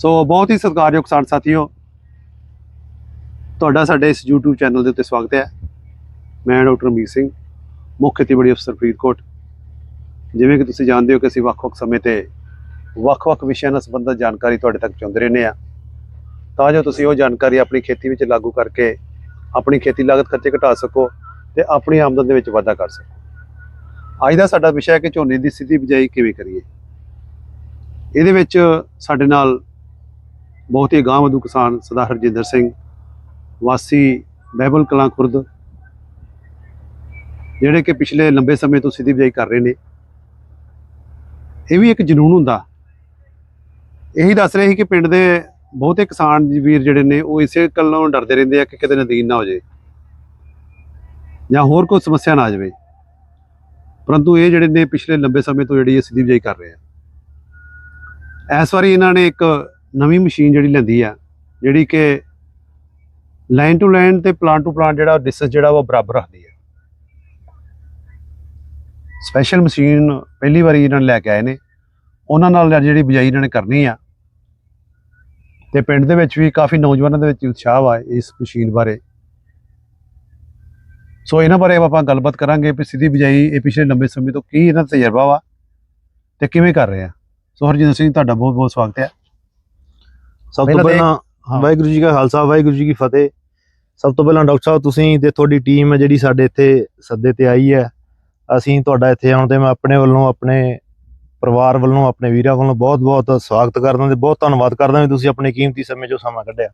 ਸੋ ਬਹੁਤ ਹੀ ਸਤਿਕਾਰਯੋਗ ਕਿਸਾਨ ਸਾਥੀਓ, ਤੁਹਾਡਾ ਸਾਡੇ ਇਸ YouTube ਚੈਨਲ ਦੇ ਉੱਤੇ ਸਵਾਗਤ ਹੈ। ਮੈਂ ਡਾਕਟਰ ਅਮੀਰ ਸਿੰਘ, ਮੁੱਖ ਖੇਤੀਬਾੜੀ ਅਫਸਰ ਫਰੀਦਕੋਟ। ਜਿਵੇਂ ਕਿ ਤੁਸੀਂ ਜਾਣਦੇ ਹੋ ਕਿ ਅਸੀਂ ਵੱਖ-ਵੱਖ ਸਮੇਂ ਤੇ ਵੱਖ-ਵੱਖ ਵਿਸ਼ਿਆਂ ਨਾਲ ਸੰਬੰਧਿਤ ਜਾਣਕਾਰੀ ਤੁਹਾਡੇ ਤੱਕ ਪਹੁੰਚਾਉਂਦੇ ਰਹਿੰਦੇ ਆ ਤਾਂ ਜੋ ਤੁਸੀਂ ਉਹ ਜਾਣਕਾਰੀ ਆਪਣੀ ਖੇਤੀ ਵਿੱਚ ਲਾਗੂ ਕਰਕੇ ਆਪਣੀ ਖੇਤੀ ਲਾਗਤ ਖਰਚੇ ਘਟਾ ਸਕੋ ਤੇ ਆਪਣੀ ਆਮਦਨ ਦੇ ਵਿੱਚ ਵਾਧਾ ਕਰ ਸਕੋ। ਅੱਜ ਦਾ ਸਾਡਾ ਵਿਸ਼ਾ ਹੈ ਕਿ ਝੋਨੇ ਦੀ ਸਿੱਧੀ ਬਿਜਾਈ ਕਿਵੇਂ ਕਰੀਏ। ਇਹਦੇ ਵਿੱਚ ਸਾਡੇ ਨਾਲ ਬਹੁਤ ਹੀ ਗਾਂਵ ਵਧੂ ਕਿਸਾਨ ਸਰਦਾਰ ਹਰਜਿੰਦਰ ਸਿੰਘ, ਵਾਸੀ ਬਹਿਬਲ ਕਲਾਂ ਖੁਰਦ, ਜਿਹੜੇ ਕਿ ਪਿਛਲੇ ਲੰਬੇ ਸਮੇਂ ਤੋਂ ਸਿੱਧੀ ਬਿਜਾਈ ਕਰ ਰਹੇ ਨੇ। ਇਹ ਵੀ ਇੱਕ ਜਨੂਨ ਹੁੰਦਾ। ਇਹੀ ਦੱਸ ਰਹੇ ਸੀ ਕਿ ਪਿੰਡ ਦੇ ਬਹੁਤੇ ਕਿਸਾਨ ਵੀਰ ਜਿਹੜੇ ਨੇ, ਉਹ ਇਸੇ ਗੱਲੋਂ ਡਰਦੇ ਰਹਿੰਦੇ ਆ ਕਿ ਕਿਤੇ ਨਦੀਨ ਨਾ ਹੋ ਜਾਏ ਜਾਂ ਹੋਰ ਕੋਈ ਸਮੱਸਿਆ ਨਾ ਆ ਜਾਵੇ। ਪਰੰਤੂ ਇਹ ਜਿਹੜੇ ਨੇ ਪਿਛਲੇ ਲੰਬੇ ਸਮੇਂ ਤੋਂ ਜਿਹੜੀ ਇਹ ਸਿੱਧੀ ਬਿਜਾਈ ਕਰ ਰਹੇ ਆ। ਇਸ ਵਾਰੀ ਇਹਨਾਂ ਨੇ ਇੱਕ ਨਵੀਂ ਮਸ਼ੀਨ ਜਿਹੜੀ ਲੈਂਦੀ ਆ, ਜਿਹੜੀ ਕਿ ਲਾਈਨ ਟੂ ਲਾਈਨ ਤੇ ਪਲਾਂਟ ਟੂ ਪਲਾਂਟ ਜਿਹੜਾ ਡਿਸਟੈਂਸ ਜਿਹੜਾ ਉਹ ਬਰਾਬਰ ਰੱਖਦੀ ਹੈ ਸਪੈਸ਼ਲ ਮਸ਼ੀਨ ਪਹਿਲੀ ਵਾਰੀ ਇਹਨਾਂ ਨੇ ਲੈ ਕੇ ਆਏ ਨੇ। ਉਹਨਾਂ ਨਾਲ ਜਿਹੜੀ ਬਿਜਾਈ ਇਹਨਾਂ ਨੇ ਕਰਨੀ ਆ। ਤੇ ਪਿੰਡ ਦੇ ਵਿੱਚ ਵੀ ਕਾਫੀ ਨੌਜਵਾਨਾਂ ਦੇ ਵਿੱਚ ਉਤਸ਼ਾਹ ਆ ਇਸ ਮਸ਼ੀਨ ਬਾਰੇ। ਸੋ ਇਹਨਾਂ ਬਾਰੇ ਆਪਾਂ ਗੱਲਬਾਤ ਕਰਾਂਗੇ ਕਿ ਸਿੱਧੀ ਬਿਜਾਈ ਇਹ ਪਿਛਲੇ ਲੰਬੇ ਸਮੇਂ ਤੋਂ ਕੀ ਇਹਨਾਂ ਦਾ ਤਜਰਬਾ ਵਾ ਤੇ ਕਿਵੇਂ ਕਰ ਰਹੇ ਆ। ਸੋ ਹਰਜਿੰਦਰ ਸਿੰਘ, ਤੁਹਾਡਾ ਬਹੁਤ ਬਹੁਤ ਸਵਾਗਤ ਹੈ। ਸਭ ਤੋਂ ਪਹਿਲਾਂ। ਵਾਹਿਗੁਰੂ ਜੀ ਕਾ ਖਾਲਸਾ ਵਾਹਿਗੁਰੂ ਜੀ ਕੀ ਫਤਿਹ। ਸਭ ਤੋਂ ਪਹਿਲਾਂ ਡਾਕਟਰ ਸਾਹਿਬ ਤੁਸੀਂ ਤੇ ਤੁਹਾਡੀ ਟੀਮ ਹੈ ਜਿਹੜੀ ਸਾਡੇ ਇੱਥੇ ਸੱਦੇ ਤੇ ਆਈ ਹੈ ਅਸੀਂ ਤੁਹਾਡਾ ਇੱਥੇ ਆਉਣ ਤੇ ਮੈਂ ਆਪਣੇ ਵੱਲੋਂ ਆਪਣੇ ਪਰਿਵਾਰ ਵੱਲੋਂ ਆਪਣੇ ਵੀਰਾਂ ਵੱਲੋਂ ਬਹੁਤ-ਬਹੁਤ ਸਵਾਗਤ ਕਰਦਾ ਤੇ ਬਹੁਤ ਧੰਨਵਾਦ ਕਰਦਾ ਵੀ ਤੁਸੀਂ ਆਪਣੇ ਕੀਮਤੀ ਸਮੇਂ ਚੋਂ ਸਮਾਂ ਕੱਢਿਆ।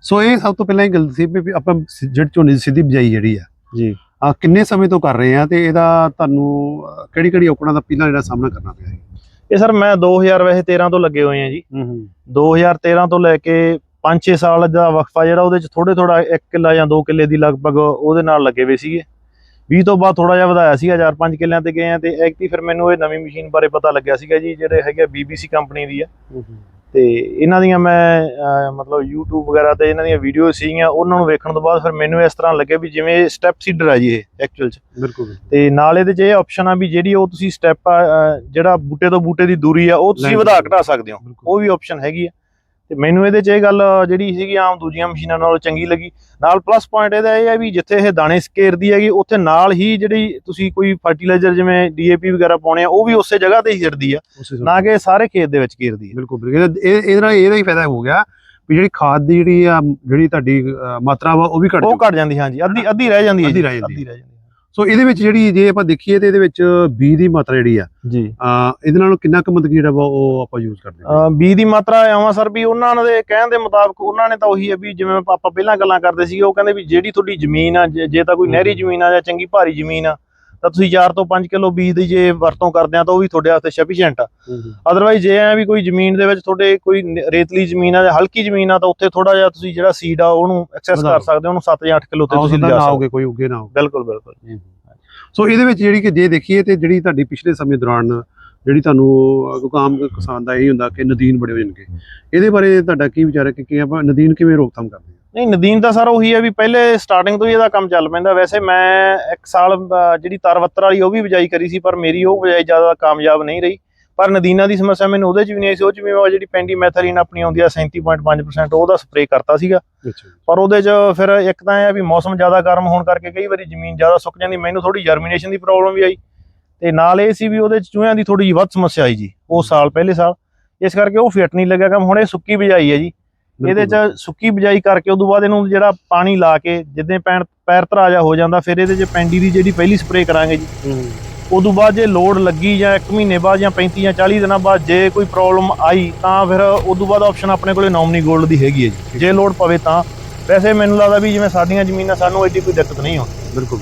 ਸੋ ਇਹ ਸਭ ਤੋਂ ਪਹਿਲਾਂ ਇਹ ਗੱਲ ਸੀ ਵੀ ਆਪਾਂ ਜਿਹੜੀ ਝੋਨੇ ਦੀ ਸਿੱਧੀ ਬਿਜਾਈ ਜਿਹੜੀ ਆ ਜੀ। ਆ ਕਿੰਨੇ ਸਮੇਂ ਤੋਂ ਕਰ ਰਹੇ ਆ ਤੇ ਇਹਦਾ ਤੁਹਾਨੂੰ ਕਿਹੜੀ ਕਿਹੜੀ ਔਕੜਾਂ ਦਾ ਪਹਿਲਾਂ ਜਿਹੜਾ ਸਾਹਮਣਾ ਕਰਨਾ ਪਿਆ ਹੈ? ਇਹ ਸਰ ਮੈਂ 2000 ਵੈਸੇ 13 ਤੋਂ ਲੱਗੇ ਹੋਏ ਆ ਜੀ। ਹੂੰ ਹੂੰ। 2013 ਤੋਂ ਲੈ ਕੇ 5-6 ਸਾਲ ਦਾ ਵਕਫਾ ਜਿਹੜਾ ਉਹਦੇ ਚ ਥੋੜੇ ਥੋੜਾ 1 ਕਿੱਲਾ ਜਾਂ 2 ਕਿੱਲੇ ਦੀ ਲਗਭਗ ਉਹਦੇ ਨਾਲ ਲੱਗੇ ਹੋਏ ਸੀਗੇ। 20 ਤੋਂ ਬਾਅਦ ਥੋੜਾ ਜਿਹਾ ਵਧਾਇਆ ਸੀਗਾ 4-5 ਕਿੱਲਿਆਂ ਤੇ ਗਏ ਆ ਤੇ ਐਕਟੀ ਫਿਰ ਮੈਨੂੰ ਇਹ ਨਵੀਂ ਮਸ਼ੀਨ ਬਾਰੇ ਪਤਾ ਲੱਗਿਆ ਸੀਗਾ ਜੀ ਜਿਹੜੇ ਹੈਗੇ BBC ਕੰਪਨੀ ਦੀ ਆ। ਤੇ ਇਹਨਾਂ ਦੀਆਂ ਮੈਂ ਮਤਲਬ YouTube ਵਗੈਰਾ ਤੇ ਇਹਨਾਂ ਦੀਆਂ ਵੀਡੀਓ ਸੀਗੀਆਂ ਉਹਨਾਂ ਨੂੰ ਵੇਖਣ ਤੋਂ ਬਾਅਦ ਫਿਰ ਮੈਨੂੰ ਇਸ ਤਰ੍ਹਾਂ ਲੱਗੇ ਵੀ ਜਿਵੇਂ ਸਟੈਪ ਸੀਡਰ ਆ ਜੀ ਇਹ ਐਕਚੁਅਲ ਚ। ਬਿਲਕੁਲ। ਤੇ ਨਾਲ ਇਹਦੇ ਚ ਇਹ ਆਪਸ਼ਨ ਆ ਵੀ ਜਿਹੜੀ ਉਹ ਤੁਸੀਂ ਸਟੈਪ ਜਿਹੜਾ ਬੂਟੇ ਤੋਂ ਬੂਟੇ ਦੀ ਦੂਰੀ ਆ ਉਹ ਤੁਸੀਂ ਵਧਾ ਘਟਾ ਸਕਦੇ ਹੋ। ਉਹ ਵੀ ਆਪਸ਼ਨ ਹੈਗੀ ਆ। ਤੇ ਮੈਨੂੰ ਇਹਦੇ ਚ ਇਹ ਗੱਲ ਜਿਹੜੀ ਸੀਗੀ ਆਮ ਦੂਜੀਆਂ ਮਸ਼ੀਨਾਂ ਨਾਲੋਂ ਚੰਗੀ ਲੱਗੀ। ਨਾਲ ਪਲੱਸ ਪੁਆਇੰਟ ਇਹਦਾ ਇਹ ਹੈ ਵੀ ਜਿੱਥੇ ਇਹ ਦਾਣੇ ਸਕੇਰਦੀ ਹੈਗੀ ਉੱਥੇ ਨਾਲ ਹੀ ਜਿਹੜੀ ਤੁਸੀਂ ਕੋਈ ਫਰਟੀਲਾਈਜ਼ਰ ਜਿਵੇਂ ਡੀਏਪੀ ਵਗੈਰਾ ਪਾਉਣੇ ਆ ਉਹ ਵੀ ਉਸੇ ਜਗ੍ਹਾ ਤੇ ਹੀ ਗਿਰਦੀ ਆ ਨਾ ਕਿ ਸਾਰੇ ਖੇਤ ਦੇ ਵਿੱਚ ਗਿਰਦੀ ਆ। ਬਿਲਕੁਲ ਇਹਦਾ- ਇਹ ਇਹਦਾ ਇਹਦਾ ਹੀ ਫਾਇਦਾ ਹੋ ਗਿਆ ਵੀ ਜਿਹੜੀ ਖਾਦ ਦੀ ਜਿਹੜੀ ਆ ਜਿਹੜੀ ਤੁਹਾਡੀ ਮਾਤਰਾ ਵਾ ਉਹ ਵੀ ਘਟ ਉਹ ਘਟ ਜਾਂਦੀ ਹਾਂਜੀ। ਅੱਧੀ ਅੱਧੀ ਰਹਿ ਜਾਂਦੀ ਹੈ ਅੱਧੀ ਰਹਿ ਜਾਂਦੀ ਅੱਧੀ ਰਹਿ ਜਾਂਦੀ ਸੋ ਇਹਦੇ ਵਿੱਚ ਜਿਹੜੀ ਜੇ ਆਪਾਂ ਦੇਖੀਏ ਤੇ ਇਹਦੇ ਵਿੱਚ ਬੀ ਦੀ ਮਾਤਰਾ ਜਿਹੜੀ ਆ ਜੀ। ਅ, ਇਹਦੇ ਨਾਲੋਂ ਕਿੰਨਾ ਕੁ ਮਤਲਬ ਜਿਹੜਾ ਉਹ ਆਪਾਂ ਯੂਜ਼ ਕਰਦੇ ਅਹ ਬੀ ਦੀ ਮਾਤਰਾ ਆਵਾਂ ਸਰ ਵੀ ਉਹਨਾਂ ਦੇ ਕਹਿਣ ਦੇ ਮੁਤਾਬਕ ਉਹਨਾਂ ਨੇ ਤਾਂ ਉਹੀ ਹੈ ਵੀ ਜਿਵੇਂ ਆਪਾਂ ਪਹਿਲਾਂ ਗੱਲਾਂ ਕਰਦੇ ਸੀਗੇ ਉਹ ਕਹਿੰਦੇ ਵੀ ਜਿਹੜੀ ਤੁਹਾਡੀ ਜ਼ਮੀਨ ਆ ਜੇ ਤਾਂ ਕੋਈ ਨਹਿਰੀ ਜ਼ਮੀਨ ਆ ਜਾਂ ਚੰਗੀ ਭਾਰੀ ਜ਼ਮੀਨ ਆ ਤਾਂ ਤੁਸੀਂ 4 ਤੋਂ 5 ਕਿਲੋ ਬੀਜ ਦੀ ਜੇ ਵਰਤੋਂ ਕਰਦੇ ਆ ਤਾਂ ਉਹ ਵੀ ਤੁਹਾਡੇ ਵਾਸਤੇ ਸਫੀਸ਼ੀਐਂਟ ਆ। ਅਦਰਵਾਈਜ਼ ਜੇ ਐ ਵੀ ਕੋਈ ਜ਼ਮੀਨ ਦੇ ਵਿੱਚ ਤੁਹਾਡੇ ਕੋਈ ਰੇਤਲੀ ਜ਼ਮੀਨ ਆ ਜਾਂ ਹਲਕੀ ਜ਼ਮੀਨ ਆ ਤਾਂ ਉੱਥੇ ਥੋੜਾ ਜਿਹਾ ਤੁਸੀਂ ਜਿਹੜਾ ਸੀਡ ਆ ਉਹਨੂੰ ਐਕਸੈਸ। ਕਰ ਸਕਦੇ ਹੋ ਉਹਨੂੰ 7 ਜਾਂ 8 ਕਿਲੋ ਤੇ ਤੁਸੀਂ ਲਿਜਾ ਸਕਦੇ ਕੋਈ ਉੱਗੇ ਨਾ ਬਿਲਕੁਲ ਬਿਲਕੁਲ। ਸੋ ਇਹਦੇ ਵਿੱਚ ਜਿਹੜੀ ਕਿ ਜੇ ਦੇਖੀਏ ਤੇ ਜਿਹੜੀ ਤੁਹਾਡੀ ਪਿਛਲੇ ਸਮੇਂ ਦੌਰਾਨ ਜਿਹੜੀ ਤੁਹਾਨੂੰ ਆਮ ਕਿਸਾਨ ਦਾ ਇਹ ਹੁੰਦਾ ਕਿ ਨਦੀਨ ਬੜੇ ਹੋ ਜਾਣਗੇ। ਇਹਦੇ ਬਾਰੇ ਤੁਹਾਡਾ ਕੀ ਵਿਚਾਰ ਹੈ ਕਿ ਕਿ ਆਪਾਂ ਨਦੀਨ ਕਿਵੇਂ ਰੋਕਥਾਮ ਕਰਦੇ ਨਹੀਂ ਨਦੀਨ ਤਾਂ ਸਰ ਉਹੀ ਹੈ ਵੀ ਪਹਿਲੇ ਸਟਾਰਟਿੰਗ ਤੋਂ ਹੀ ਇਹਦਾ ਕੰਮ ਚੱਲ ਪੈਂਦਾ। ਵੈਸੇ ਮੈਂ ਇੱਕ ਸਾਲ ਜਿਹੜੀ ਤਰਵੱਤਰ ਵਾਲੀ ਉਹ ਵੀ ਬਿਜਾਈ ਕਰੀ ਸੀ ਪਰ ਮੇਰੀ ਉਹ ਬਿਜਾਈ ਜ਼ਿਆਦਾ ਕਾਮਯਾਬ ਨਹੀਂ ਰਹੀ। ਪਰ ਨਦੀਨਾਂ ਦੀ ਸਮੱਸਿਆ ਮੈਨੂੰ ਉਹਦੇ ਚ ਵੀ ਨਹੀਂ ਆਈ ਸੀ। ਉਹ ਚ ਵੀ ਮੈਂ ਜਿਹੜੀ ਪੈਂਡੀ ਮੈਥਰੀਨ ਆਪਣੀ ਆਉਂਦੀ ਆ 37.5% ਉਹਦਾ ਸਪਰੇਅ ਕਰਤਾ ਸੀਗਾ। ਪਰ ਉਹਦੇ ਚ ਫਿਰ ਇੱਕ ਤਾਂ ਇਹ ਆ ਵੀ ਮੌਸਮ ਜ਼ਿਆਦਾ ਗਰਮ ਹੋਣ ਕਰਕੇ ਕਈ ਵਾਰੀ ਜ਼ਮੀਨ ਜ਼ਿਆਦਾ ਸੁੱਕ ਜਾਂਦੀ। ਮੈਨੂੰ ਥੋੜੀ ਜਰਮੀਨੇਸ਼ਨ ਦੀ ਪ੍ਰੋਬਲਮ ਵੀ ਆਈ। ਤੇ ਨਾਲ ਇਹ ਸੀ ਵੀ ਉਹਦੇ ਚ ਚੂਹਿਆਂ ਦੀ ਥੋੜੀ ਜਿਹੀ ਵੱਧ ਸਮੱਸਿਆ ਆਈ ਜੀ ਉਹ ਸਾਲ ਪਹਿਲੇ ਸਾਲ। ਇਸ ਕਰਕੇ ਉਹ ਫਿੱਟ ਨਹੀਂ ਲੱਗਿਆ ਕੰਮ। ਹੁਣ ਇਹ ਸੁੱਕੀ ਬਿਜਾਈ ਹੈ ਜੀ। ਇਹਦੇ ਚ ਸੁੱਕੀ ਬਿਜਾਈ ਕਰਕੇ ਉਦੋਂ ਬਾਅਦ ਇਹਨੂੰ ਜਿਹੜਾ ਪਾਣੀ ਲਾ ਕੇ ਜਿੱਦਾਂ ਪੈਰ ਪੈਰ ਧਰਾ ਜਾ ਹੋ ਜਾਂਦਾ ਫਿਰ ਇਹਦੇ ਚ ਪੈਂਡੀ ਦੀ ਜਿਹੜੀ ਪਹਿਲੀ ਸਪਰੇਅ ਕਰਾਂਗੇ ਜੀ। ਉਦੋਂ ਬਾਅਦ ਜੇ ਲੋਡ ਲੱਗੀ ਜਾਂ 1 ਮਹੀਨੇ ਬਾਅਦ ਜਾਂ 35 ਜਾਂ 40 ਦਿਨਾਂ ਬਾਅਦ ਜੇ ਕੋਈ ਪ੍ਰੋਬਲਮ ਆਈ ਤਾਂ ਫਿਰ ਉਦੋਂ ਬਾਅਦ ਆਪਸ਼ਨ ਆਪਣੇ ਕੋਲੇ ਨੋਮਨੀ 골ਡ ਦੀ ਹੈਗੀ ਹੈ ਜੀ। ਜੇ ਲੋਡ ਪਵੇ ਤਾਂ। ਵੈਸੇ ਮੈਨੂੰ ਲੱਗਦਾ ਵੀ ਜਿਵੇਂ ਸਾਡੀਆਂ ਜ਼ਮੀਨਾਂ ਸਾਨੂੰ ਐਡੀ ਕੋਈ ਦਿੱਕਤ ਨਹੀਂ ਆਉਂਦੀ। ਬਿਲਕੁਲ।